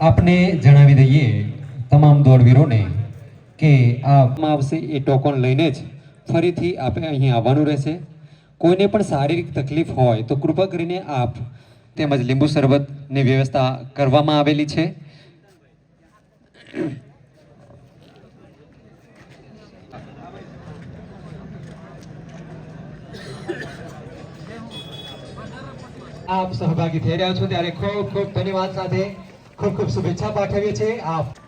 આપને જણાવી દઈએ તમામ દોડવીરોને કે આપમાં આવશે એ ટોકન લઈને જ ફરીથી આપે અહીં આવવાનું રહેશે. કોઈને પણ શારીરિક તકલીફ હોય તો કૃપા કરીને આપ તેમજ લીંબુ શરબતની વ્યવસ્થા કરવામાં આવેલી છે. આપ સહભાગી થઈ રહ્યા છો ત્યારે ખૂબ ખૂબ ધન્યવાદ સાથે ખૂબ ખૂબ શુભેચ્છા પાઠવીએ છીએ આપ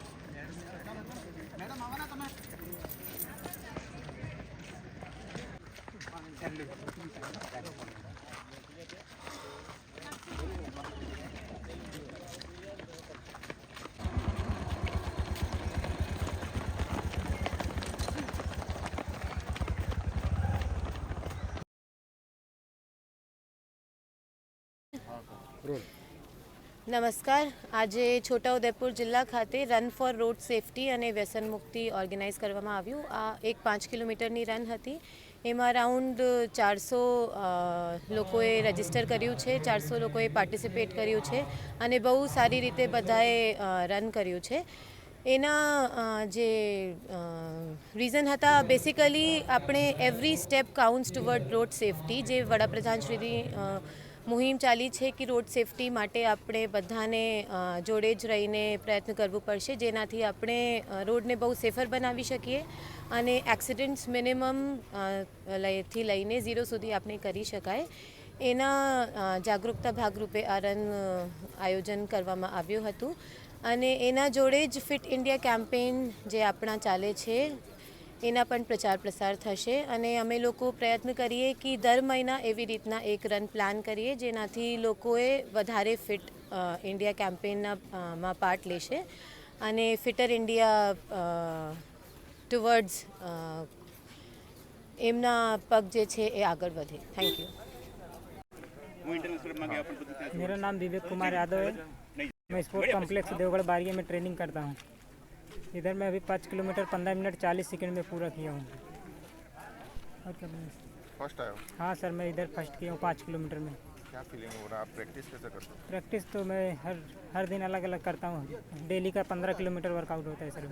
નમસ્કાર. આજે છોટાઉદેપુર જિલ્લા ખાતે રન ફોર રોડ સેફટી અને વ્યસન મુક્તિ ઓર્ગેનાઇઝ કરવામાં આવ્યું. આ એક પાંચ કિલોમીટરની રન હતી. એમાં રાઉન્ડ ચારસો લોકોએ રજિસ્ટર કર્યું છે ચારસો લોકોએ પાર્ટિસિપેટ કર્યું છે અને બહુ સારી રીતે બધાએ રન કર્યું છે. એના જે રીઝન હતા બેસિકલી આપણે every step counts toward road safety જે વડાપ્રધાન શ્રીની અ, મુહિમ ચાલી છે કે રોડ સેફટી માટે આપણે બધાને જોડે જ રહીને પ્રયત્ન કરવું પડશે, જેનાથી આપણે રોડને બહુ સેફર બનાવી શકીએ અને એક્સિડન્ટ્સ મિનિમમથી લઈને ઝીરો સુધી આપણે કરી શકાય. એના જાગૃતતા ભાગરૂપે આ રન આયોજન કરવામાં આવ્યું હતું. અને એના જોડે જ ફિટ ઇન્ડિયા કેમ્પેઇન જે આપણા ચાલે છે એના પણ પ્રચાર પ્રસાર થશે અને અમે લોકો પ્રયત્ન કરીએ કે દર મહિના એવી રીતના એક રન પ્લાન કરીએ જેનાથી લોકોએ વધારે ફિટ ઇન્ડિયા કેમ્પેઇનના અ, માં પાર્ટ લેશે અને ફિટર ઇન્ડિયા ટુવર્ડ્સ એમના પગ જે છે એ આગળ વધે થેન્ક યુ मेरा नाम विवेक कुमार यादव है मैं स्पोर्ट कॉम्प्लेक्स देवगढ़ बारिया में ट्रेनिंग करता हूँ इधर मैं अभी पाँच किलोमीटर पंद्रह मिनट चालीस सेकंड में पूरा किया हूँ। और क्या? फ़र्स्ट आया हो? हाँ सर मैं इधर फ़र्स्ट किया हूँ पाँच किलोमीटर में। क्या फीलिंग हो रहा? है प्रैक्टिस कैसे करते हो? प्रैक्टिस तो मैं हर हर दिन अलग अलग करता हूँ। डेली का पंद्रह किलोमीटर वर्कआउट होता है सर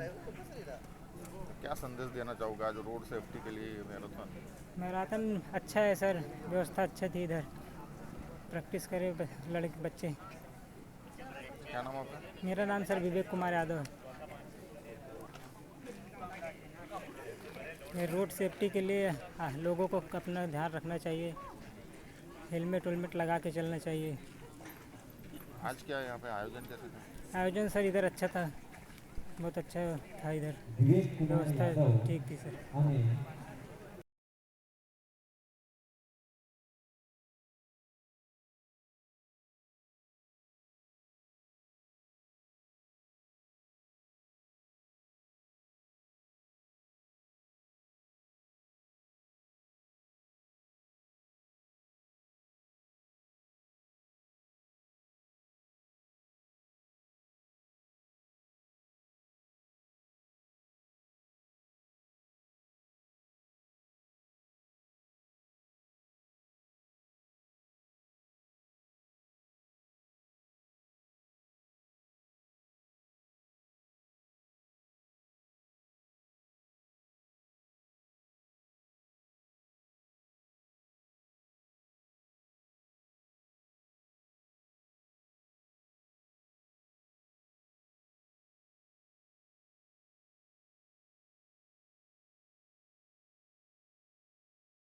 क्या संदेश देना चाहोगे आज रोड सेफ्टी के लिए मैराथन मैराथन अच्छा है सर व्यवस्था अच्छी थी इधर। प्रैक्टिस करे लड़के बच्चे। क्या नाम आपका? मेरा नाम सर विवेक कुमार यादव है। रोड सेफ्टी के लिए लोगों को अपना ध्यान रखना चाहिए। हेलमेट वेलमेट लगा के चलना चाहिए। आज क्या यहाँ पे आयोजन कैसे था? आयोजन सर इधर अच्छा था। बहुत अच्छा था इधर। व्यवस्था ठीक थी सर।